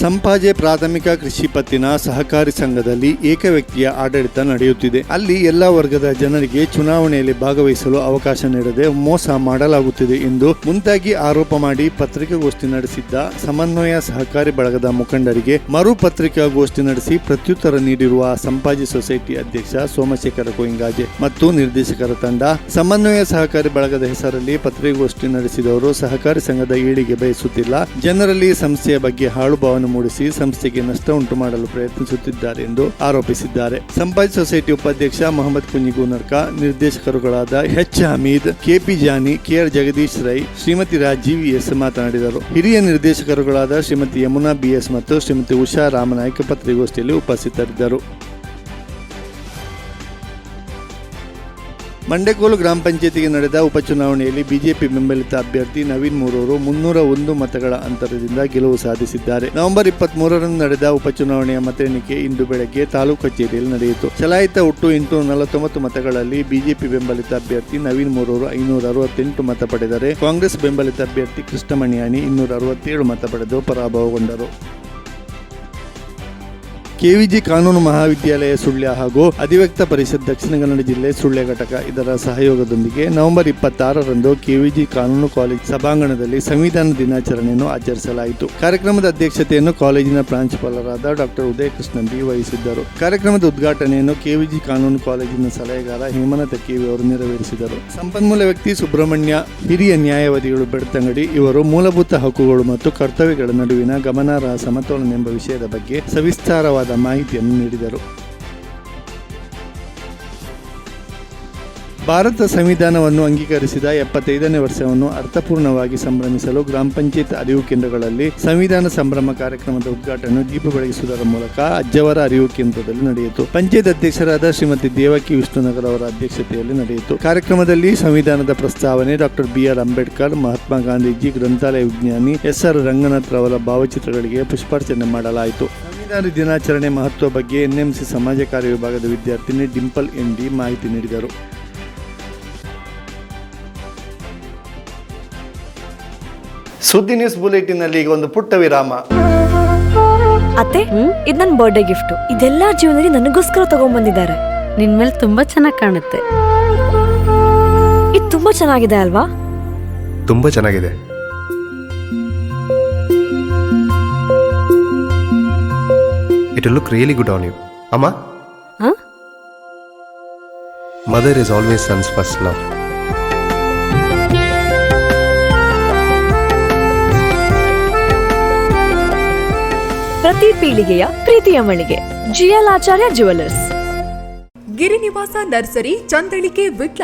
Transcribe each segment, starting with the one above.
ಸಂಪಾಜೆ ಪ್ರಾಥಮಿಕ ಕೃಷಿ ಪತ್ತಿನ ಸಹಕಾರಿ ಸಂಘದಲ್ಲಿ ಏಕ ವ್ಯಕ್ತಿಯ ಆಡಳಿತ ನಡೆಯುತ್ತಿದೆ. ಅಲ್ಲಿ ಎಲ್ಲ ವರ್ಗದ ಜನರಿಗೆ ಚುನಾವಣೆಯಲ್ಲಿ ಭಾಗವಹಿಸಲು ಅವಕಾಶ ನೀಡದೆ ಮೋಸ ಮಾಡಲಾಗುತ್ತಿದೆ ಎಂದು ಮುಂತಾಗಿ ಆರೋಪ ಮಾಡಿ ಪತ್ರಿಕಾಗೋಷ್ಠಿ ನಡೆಸಿದ್ದ ಸಮನ್ವಯ ಸಹಕಾರಿ ಬಳಗದ ಮುಖಂಡರಿಗೆ ಮರು ಪತ್ರಿಕಾಗೋಷ್ಠಿ ನಡೆಸಿ ಪ್ರತ್ಯುತ್ತರ ನೀಡಿರುವ ಸಂಪಾಜಿ ಸೊಸೈಟಿ ಅಧ್ಯಕ್ಷ ಸೋಮಶೇಖರ ಕೊಯಿಂಗಾಜೆ ಮತ್ತು ನಿರ್ದೇಶಕರ ತಂಡ ಸಮನ್ವಯ ಸಹಕಾರಿ ಬಳಗದ ಹೆಸರಲ್ಲಿ ಪತ್ರಿಕಾಗೋಷ್ಠಿ ನಡೆಸಿದವರು ಸಹಕಾರಿ ಸಂಘದ ಏಳಿಗೆ ಬಯಸುತ್ತಿಲ್ಲ. ಜನರಲ್ಲಿ ಸಂಸ್ಥೆಯ ಬಗ್ಗೆ ಹಾಳು ಮೂಡಿಸಿ ಸಂಸ್ಥೆಗೆ ನಷ್ಟ ಉಂಟು ಮಾಡಲು ಪ್ರಯತ್ನಿಸುತ್ತಿದ್ದಾರೆ ಎಂದು ಆರೋಪಿಸಿದ್ದಾರೆ. ಸಂಪಾಜ್ ಸೊಸೈಟಿ ಉಪಾಧ್ಯಕ್ಷ ಮೊಹಮ್ಮದ್ ಕುಂಜಿಗೂನರ್ಕ ನಿರ್ದೇಶಕರುಗಳಾದ H Hameed, KP Johnny, KR Jagadish Rai, Shrimati Rajeev S ಮಾತನಾಡಿದರು. ಹಿರಿಯ ನಿರ್ದೇಶಕರುಗಳಾದ ಶ್ರೀಮತಿ ಯಮುನಾ ಬಿಎಸ್ ಮತ್ತು ಶ್ರೀಮತಿ ಉಷಾ ರಾಮನಾಯ್ಕ ಪತ್ರಿಕೋಷ್ಠಿಯಲ್ಲಿ ಉಪಸ್ಥಿತರಿದ್ದರು. ಮಂಡೆಕೋಲು ಗ್ರಾಮ ಪಂಚಾಯತಿಗೆ ನಡೆದ ಉಪಚುನಾವಣೆಯಲ್ಲಿ ಬಿಜೆಪಿ ಬೆಂಬಲಿತ ಅಭ್ಯರ್ಥಿ ನವೀನ್ ಮೂರೂರು ಮುನ್ನೂರ ಒಂದು ಮತಗಳ ಅಂತರದಿಂದ ಗೆಲುವು ಸಾಧಿಸಿದ್ದಾರೆ. ನವೆಂಬರ್ ಇಪ್ಪತ್ತ್ ಮೂರರಂದು ನಡೆದ ಉಪಚುನಾವಣೆಯ ಮತ ಎಣಿಕೆ ಇಂದು ಬೆಳಗ್ಗೆ ತಾಲೂಕು ಕಚೇರಿಯಲ್ಲಿ ನಡೆಯಿತು. ಚಲಾಯಿತ ಒಟ್ಟು ಎಂಟುನೂರ ನಲವತ್ತೊಂಬತ್ತು ಮತಗಳಲ್ಲಿ ಬಿಜೆಪಿ ಬೆಂಬಲಿತ ಅಭ್ಯರ್ಥಿ ನವೀನ್ ಮೂರೂರು ಐನೂರ ಅರವತ್ತೆಂಟು ಮತ ಪಡೆದರೆ ಕಾಂಗ್ರೆಸ್ ಬೆಂಬಲಿತ ಅಭ್ಯರ್ಥಿ ಕೃಷ್ಣಮಣಿಯಾಣಿ ಇನ್ನೂರ ಅರವತ್ತೇಳು ಮತ ಪಡೆದು ಪರಾಭವಗೊಂಡರು. ಕೆವಿಜಿ ಕಾನೂನು ಮಹಾವಿದ್ಯಾಲಯ ಸುಳ್ಯ ಹಾಗೂ ಅಧಿವ್ಯಕ್ತ ಪರಿಷತ್ ದಕ್ಷಿಣ ಕನ್ನಡ ಜಿಲ್ಲೆ ಸುಳ್ಯ ಘಟಕ ಇದರ ಸಹಯೋಗದೊಂದಿಗೆ ನವೆಂಬರ್ ಇಪ್ಪತ್ತಾರರಂದು ಕೆವಿಜಿ ಕಾನೂನು ಕಾಲೇಜ್ ಸಭಾಂಗಣದಲ್ಲಿ ಸಂವಿಧಾನ ದಿನಾಚರಣೆಯನ್ನು ಆಚರಿಸಲಾಯಿತು. ಕಾರ್ಯಕ್ರಮದ ಅಧ್ಯಕ್ಷತೆಯನ್ನು ಕಾಲೇಜಿನ ಪ್ರಾಂಶುಪಾಲರಾದ ಡಾಕ್ಟರ್ ಉದಯ ಕೃಷ್ಣನ್ ಬಿ ವಹಿಸಿದ್ದರು. ಕಾರ್ಯಕ್ರಮದ ಉದ್ಘಾಟನೆಯನ್ನು ಕೆವಿಜಿ ಕಾನೂನು ಕಾಲೇಜಿನ ಸಲಹೆಗಾರ ಹೇಮನಾಥ ಕೆವಿ ಅವರು ನೆರವೇರಿಸಿದರು. ಸಂಪನ್ಮೂಲ ವ್ಯಕ್ತಿ ಸುಬ್ರಹ್ಮಣ್ಯ, ಹಿರಿಯ ನ್ಯಾಯವಾದಿಗಳು ಬೆಡ್ತಂಗಡಿ ಇವರು ಮೂಲಭೂತ ಹಕ್ಕುಗಳು ಮತ್ತು ಕರ್ತವ್ಯಗಳ ನಡುವಿನ ಗಮನಾರ್ಹ ಸಮತೋಲನ ಎಂಬ ವಿಷಯದ ಬಗ್ಗೆ ಸವಿಸ್ತಾರವಾದ ಮಾಹಿತಿಯನ್ನು ನೀಡಿದರು. ಭಾರತ ಸಂವಿಧಾನವನ್ನು ಅಂಗೀಕರಿಸಿದ ಎಪ್ಪತ್ತೈದನೇ ವರ್ಷವನ್ನು ಅರ್ಥಪೂರ್ಣವಾಗಿ ಸಂಭ್ರಮಿಸಲು ಗ್ರಾಮ ಪಂಚಾಯತ್ ಅರಿವು ಕೇಂದ್ರಗಳಲ್ಲಿ ಸಂವಿಧಾನ ಸಂಭ್ರಮ ಕಾರ್ಯಕ್ರಮದ ಉದ್ಘಾಟನೆ ದೀಪ ಬೆಳಗಿಸುವುದರ ಮೂಲಕ ಅಜ್ಜವರ ಅರಿವು ಕೇಂದ್ರದಲ್ಲಿ ನಡೆಯಿತು. ಪಂಚಾಯತ್ ಅಧ್ಯಕ್ಷರಾದ ಶ್ರೀಮತಿ ದೇವಕಿ ವಿಷ್ಣುನಗರ್ ಅವರ ಅಧ್ಯಕ್ಷತೆಯಲ್ಲಿ ನಡೆಯಿತು. ಕಾರ್ಯಕ್ರಮದಲ್ಲಿ ಸಂವಿಧಾನದ ಪ್ರಸ್ತಾವನೆ doctor B R Ambedkar, Mahatma Gandhiji, ಗ್ರಂಥಾಲಯ ವಿಜ್ಞಾನಿ ಎಸ್ ಆರ್ ರಂಗನಾಥ್ ರವರ ಭಾವಚಿತ್ರಗಳಿಗೆ ಪುಷ್ಪಾರ್ಚನೆ ಮಾಡಲಾಯಿತು. ಸಂವಿಧಾನ ದಿನಾಚರಣೆ ಮಹತ್ವ ಬಗ್ಗೆ ಎನ್ಎಂಸಿ ಸಮಾಜ ಕಾರ್ಯ ವಿಭಾಗದ ವಿದ್ಯಾರ್ಥಿನಿ ಡಿಂಪಲ್ ಎಂಡಿ ಡಿ ಮಾಹಿತಿ ನೀಡಿದರು. ಸುದ್ದಿ ನ್ಯೂಸ್ ಬುಲೆಟಿನಲ್ಲಿ ಈಗ ಒಂದು ಪುಟ್ಟ ವಿರಾಮ. ಅತ್ತೆ ಇದು ನನ್ನ ಬರ್ಡೇ ಗಿಫ್ಟ್ ಇದೆಲ್ಲ ಜೀವನದಲ್ಲಿ ನನಗೋಸ್ಕರ ತಗೊಂಡ್ಬಂದಿದ್ದಾರೆ ನಿನ್ ಮೇಲೆ ತುಂಬಾ ಚೆನ್ನಾಗಿ ಕಾಣುತ್ತೆ. ಇದು ತುಂಬಾ ಚೆನ್ನಾಗಿದೆ ಅಲ್ವಾ? ತುಂಬಾ ಚೆನ್ನಾಗಿದೆ. It look really good on you ಅಮ್ಮ ಹ? Mother is always son's first love ಪ್ರತಿ ಪೀಳಿಗೆಯ ಪ್ರೀತಿಯ ಮಳಿಗೆ GL Acharya jewellers Girinivasa nursery Chandalike Vitla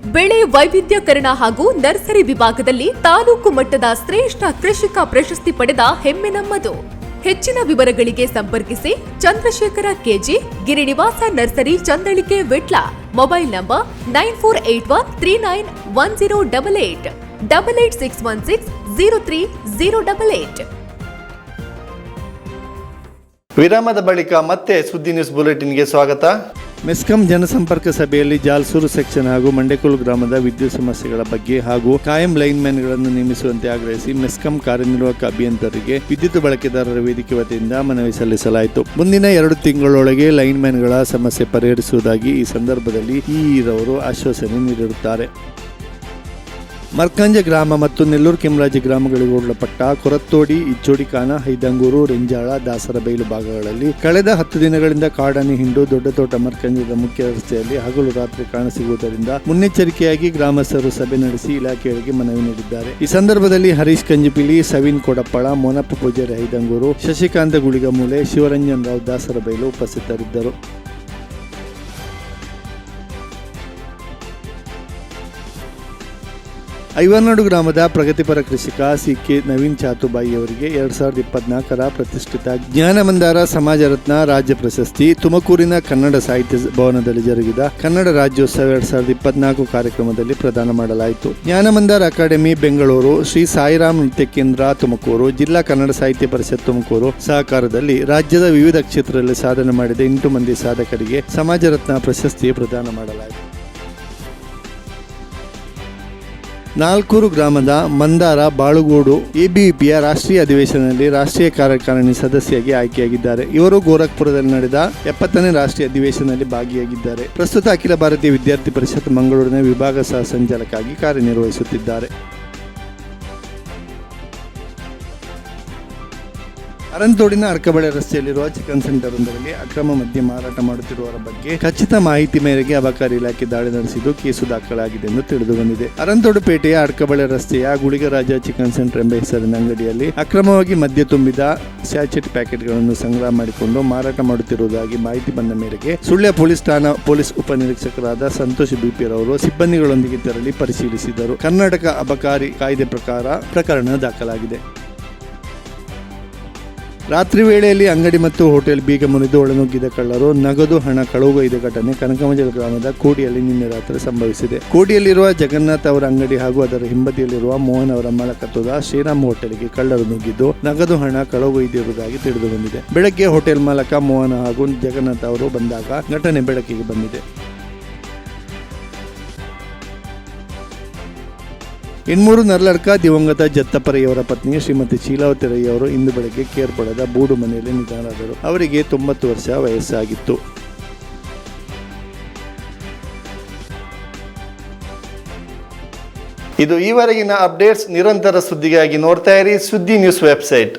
ಬೆಳೆ ವೈವಿಧ್ಯಕರಣ ಹಾಗೂ ನರ್ಸರಿ ವಿಭಾಗದಲ್ಲಿ ತಾಲೂಕು ಮಟ್ಟದ ಶ್ರೇಷ್ಠ ಕೃಷಿಕ ಪ್ರಶಸ್ತಿ ಪಡೆದ ಹೆಮ್ಮೆ ನಮ್ಮದು ಹೆಚ್ಚಿನ ವಿವರಗಳಿಗೆ ಸಂಪರ್ಕಿಸಿ Chandrashekara KG, Girinivasa nursery Chandalike Vitla. Mobile number nine four eight one three nine one zero double eight double eight six one six zero three zero double eight. ವಿರಾಮದ ಬಳಿಕ ಮತ್ತೆ ಸುದ್ದಿ ನ್ಯೂಸ್ ಬುಲೆಟಿನ್ಗೆ ಸ್ವಾಗತ. ಮೆಸ್ಕಾಂ ಜನಸಂಪರ್ಕ ಸಭೆಯಲ್ಲಿ ಜಾಲ್ಸೂರು ಸೆಕ್ಷನ್ ಹಾಗೂ ಮಂಡೆಕೋಲು ಗ್ರಾಮದ ವಿದ್ಯುತ್ ಸಮಸ್ಯೆಗಳ ಬಗ್ಗೆ ಹಾಗೂ ಕಾಯಂ ಲೈನ್ಮ್ಯಾನ್ಗಳನ್ನು ನೇಮಿಸುವಂತೆ ಆಗ್ರಹಿಸಿ ಮೆಸ್ಕಾಂ ಕಾರ್ಯನಿರ್ವಾಹಕ ಅಭಿಯಂತರಿಗೆ ವಿದ್ಯುತ್ ಬಳಕೆದಾರರ ವೇದಿಕೆ ವತಿಯಿಂದ ಮನವಿ ಸಲ್ಲಿಸಲಾಯಿತು. ಮುಂದಿನ ಎರಡು ತಿಂಗಳೊಳಗೆ ಲೈನ್ಮ್ಯಾನ್ಗಳ ಸಮಸ್ಯೆ ಪರಿಹರಿಸುವುದಾಗಿ ಈ ಸಂದರ್ಭದಲ್ಲಿ ಇರವರು ಆಶ್ವಾಸನೆ ನೀಡಿರುತ್ತಾರೆ. ಮರ್ಕಂಜ ಗ್ರಾಮ ಮತ್ತು ನೆಲ್ಲೂರು ಕೆಮರಾಜಿ ಗ್ರಾಮಗಳಿಗೆ ಒಳಪಟ್ಟ ಕೊರತ್ತೋಡಿ ಇಚ್ಚೋಡಿಕಾನ ಹೈದಂಗೂರು, ರೆಂಜಾಳ ದಾಸರಬೈಲು ಭಾಗಗಳಲ್ಲಿ ಕಳೆದ ಹತ್ತು ದಿನಗಳಿಂದ ಕಾಡಾನೆ ಹಿಂಡು, ದೊಡ್ಡ ತೋಟ ಮರ್ಕಂಜದ ಮುಖ್ಯ ರಸ್ತೆಯಲ್ಲಿ ಹಗಲು ರಾತ್ರಿ ಕಾಣಸಿಗುವುದರಿಂದ ಮುನ್ನೆಚ್ಚರಿಕೆಯಾಗಿ ಗ್ರಾಮಸ್ಥರು ಸಭೆ ನಡೆಸಿ ಇಲಾಖೆಯವರಿಗೆ ಮನವಿ ನೀಡಿದ್ದಾರೆ. ಈ ಸಂದರ್ಭದಲ್ಲಿ ಹರೀಶ್ ಕಂಜಿಪಿಲಿ ಸವಿನ್ ಕೊಡಪ್ಪಳ, ಮೋನಪ್ಪ ಪೂಜಾರಿ ಹೈದಂಗೂರು, ಶಶಿಕಾಂತ ಗುಳಿಗಮೂಲೆ, ಶಿವರಂಜನ್ ರಾವ್ ದಾಸರಬೈಲು ಉಪಸ್ಥಿತರಿದ್ದರು. ಐವರ್ನಾಡು ಗ್ರಾಮದ ಪ್ರಗತಿಪರ ಕೃಷಿಕ ಸಿ ಕೆ ನವೀನ್ ಚಾತುಬಾಯಿ ಅವರಿಗೆ ಎರಡ್ ಸಾವಿರದ ಇಪ್ಪತ್ನಾಲ್ಕರ ಪ್ರತಿಷ್ಠಿತ ಜ್ಞಾನಮಂದಾರ ಸಮಾಜ ರತ್ನ ರಾಜ್ಯ ಪ್ರಶಸ್ತಿ. ತುಮಕೂರಿನ ಕನ್ನಡ ಸಾಹಿತ್ಯ ಭವನದಲ್ಲಿ ಜರುಗಿದ ಕನ್ನಡ ರಾಜ್ಯೋತ್ಸವ ಎರಡ್ ಸಾವಿರದ ಇಪ್ಪತ್ನಾಲ್ಕು ಕಾರ್ಯಕ್ರಮದಲ್ಲಿ ಪ್ರದಾನ ಮಾಡಲಾಯಿತು. ಜ್ಞಾನಮಂದಾರ ಅಕಾಡೆಮಿ ಬೆಂಗಳೂರು, ಶ್ರೀ ಸಾಯಿರಾಮ್ ನೃತ್ಯ ಕೇಂದ್ರ ತುಮಕೂರು, ಜಿಲ್ಲಾ ಕನ್ನಡ ಸಾಹಿತ್ಯ ಪರಿಷತ್ ತುಮಕೂರು ಸಹಕಾರದಲ್ಲಿ ರಾಜ್ಯದ ವಿವಿಧ ಕ್ಷೇತ್ರದಲ್ಲಿ ಸಾಧನೆ ಮಾಡಿದ ಎಂಟು ಮಂದಿ ಸಾಧಕರಿಗೆ ಸಮಾಜ ರತ್ನ ಪ್ರಶಸ್ತಿ ಪ್ರದಾನ ಮಾಡಲಾಯಿತು. ನಾಲ್ಕೂರು ಗ್ರಾಮದ ಮಂದಾರ ಬಾಳುಗೋಡು ಎಬಿವಿಪಿಯ ರಾಷ್ಟ್ರೀಯ ಅಧಿವೇಶನದಲ್ಲಿ ರಾಷ್ಟ್ರೀಯ ಕಾರ್ಯಕಾರಿಣಿ ಸದಸ್ಯರಾಗಿ ಆಯ್ಕೆಯಾಗಿದ್ದಾರೆ. ಇವರು ಗೋರಖ್ಪುರದಲ್ಲಿ ನಡೆದ ಎಪ್ಪತ್ತನೇ ರಾಷ್ಟ್ರೀಯ ಅಧಿವೇಶನದಲ್ಲಿ ಭಾಗಿಯಾಗಿದ್ದಾರೆ. ಪ್ರಸ್ತುತ ಅಖಿಲ ಭಾರತೀಯ ವಿದ್ಯಾರ್ಥಿ ಪರಿಷತ್ ಮಂಗಳೂರಿನ ವಿಭಾಗ ಸಹ ಸಂಚಾಲಕಾಗಿ ಕಾರ್ಯನಿರ್ವಹಿಸುತ್ತಿದ್ದಾರೆ. ಅರಂತೋಡಿನ ಅರ್ಕಬಳೆ ರಸ್ತೆಯಲ್ಲಿರುವ ಚಿಕನ್ ಸೆಂಟರ್ ಒಂದರಲ್ಲಿ ಅಕ್ರಮ ಮದ್ಯ ಮಾರಾಟ ಮಾಡುತ್ತಿರುವವರ ಬಗ್ಗೆ ಖಚಿತ ಮಾಹಿತಿ ಮೇರೆಗೆ ಅಬಕಾರಿ ಇಲಾಖೆ ದಾಳಿ ನಡೆಸಿದ್ದು ಕೇಸು ದಾಖಲಾಗಿದೆ ಎಂದು ತಿಳಿದು ಬಂದಿದೆ ಅರಂತೋಡು ಪೇಟೆಯ ಅರ್ಕಬಳೆ ರಸ್ತೆಯ ಗುಳಿಗರಾಜ ಚಿಕನ್ ಸೆಂಟರ್ ಎಂಬ ಹೆಸರಿನ ಅಂಗಡಿಯಲ್ಲಿ ಅಕ್ರಮವಾಗಿ ಮದ್ಯ ತುಂಬಿದ ಸ್ಯಾಚೆಟ್ ಪ್ಯಾಕೆಟ್ಗಳನ್ನು ಸಂಗ್ರಹ ಮಾಡಿಕೊಂಡು ಮಾರಾಟ ಮಾಡುತ್ತಿರುವುದಾಗಿ ಮಾಹಿತಿ ಬಂದ ಮೇರೆಗೆ ಸುಳ್ಯ ಪೊಲೀಸ್ ಠಾಣಾ ಪೊಲೀಸ್ ಉಪನಿರೀಕ್ಷಕರಾದ ಸಂತೋಷ್ ಬಿಪಿರವರು ಸಿಬ್ಬಂದಿಗಳೊಂದಿಗೆ ತೆರಳಿ ಪರಿಶೀಲಿಸಿದರು. ಕರ್ನಾಟಕ ಅಬಕಾರಿ ಕಾಯ್ದೆ ಪ್ರಕಾರ ಪ್ರಕರಣ ದಾಖಲಾಗಿದೆ. ರಾತ್ರಿ ವೇಳೆಯಲ್ಲಿ ಅಂಗಡಿ ಮತ್ತು ಹೋಟೆಲ್ ಬೀಗ ಮುರಿದು ಒಳನುಗ್ಗಿದ ಕಳ್ಳರು ನಗದು ಹಣ ಕಳುವೊಯ್ದ ಘಟನೆ ಕನಕಮಂಜಲ ಗ್ರಾಮದ ಕೋಡಿಯಲ್ಲಿ ನಿನ್ನೆ ರಾತ್ರಿ ಸಂಭವಿಸಿದೆ. ಕೋಡಿಯಲ್ಲಿರುವ ಜಗನ್ನಾಥ್ ಅವರ ಅಂಗಡಿ ಹಾಗೂ ಅದರ ಹಿಂಬದಿಯಲ್ಲಿರುವ ಮೋಹನ್ ಅವರ ಮಾಲಕತ್ವದ ಶ್ರೀರಾಮ್ ಹೋಟೆಲ್ಗೆ ಕಳ್ಳರು ನುಗ್ಗಿದ್ದು ನಗದು ಹಣ ಕಳುವೊಯ್ದಿರುವುದಾಗಿ ತಿಳಿದು ಬಂದಿದೆ ಬೆಳಗ್ಗೆ ಹೋಟೆಲ್ ಮಾಲಕ ಮೋಹನ್ ಹಾಗೂ ಜಗನ್ನಾಥ್ ಅವರು ಬಂದಾಗ ಘಟನೆ ಬೆಳಕಿಗೆ ಬಂದಿದೆ. ಇನ್ಮೂರು ನರ್ಲಡ್ಕ ದಿವಂಗತ ಜತ್ತಪರಯ್ಯವರ ಪತ್ನಿ ಶ್ರೀಮತಿ ಶೀಲಾವತಿ ರೈ ಇಂದು ಬೆಳಗ್ಗೆ ಕೇರ್ಪಡದ ಬೂಡು ಮನೆಯಲ್ಲಿ ನಿಧನರಾದರು. ಅವರಿಗೆ ತೊಂಬತ್ತು ವರ್ಷ ವಯಸ್ಸಾಗಿತ್ತು. ಇದು ಈವರೆಗಿನ ಅಪ್ಡೇಟ್ಸ್ ನಿರಂತರ ಸುದ್ದಿಗಾಗಿ ನೋಡ್ತಾ ಇರಿ ಸುದ್ದಿ ನ್ಯೂಸ್ ವೆಬ್ಸೈಟ್.